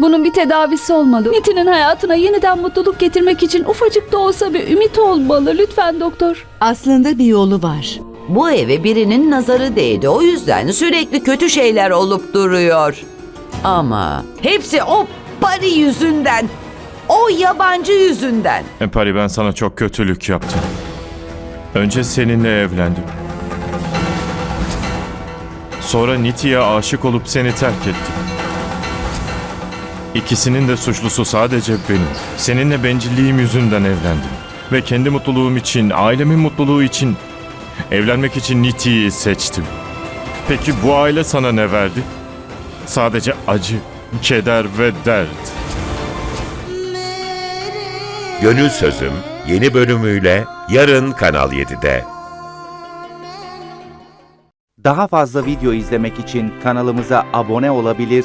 Bunun bir tedavisi olmalı. Nitin'in hayatına yeniden mutluluk getirmek için ufacık da olsa bir ümit olmalı. Lütfen doktor. Aslında bir yolu var. Bu eve birinin nazarı değdi. O yüzden sürekli kötü şeyler olup duruyor. Ama hepsi o Pari yüzünden. O yabancı yüzünden. Pari ben sana çok kötülük yaptım. Önce seninle evlendim. Sonra Niti'ye aşık olup seni terk ettim. İkisinin de suçlusu sadece benim. Seninle bencilliğim yüzünden evlendim. Ve kendi mutluluğum için, ailemin mutluluğu için, evlenmek için Niti'yi seçtim. Peki bu aile sana ne verdi? Sadece acı, keder ve dert. Gönül Sözüm yeni bölümüyle yarın Kanal 7'de. Daha fazla video izlemek için kanalımıza abone olabilir,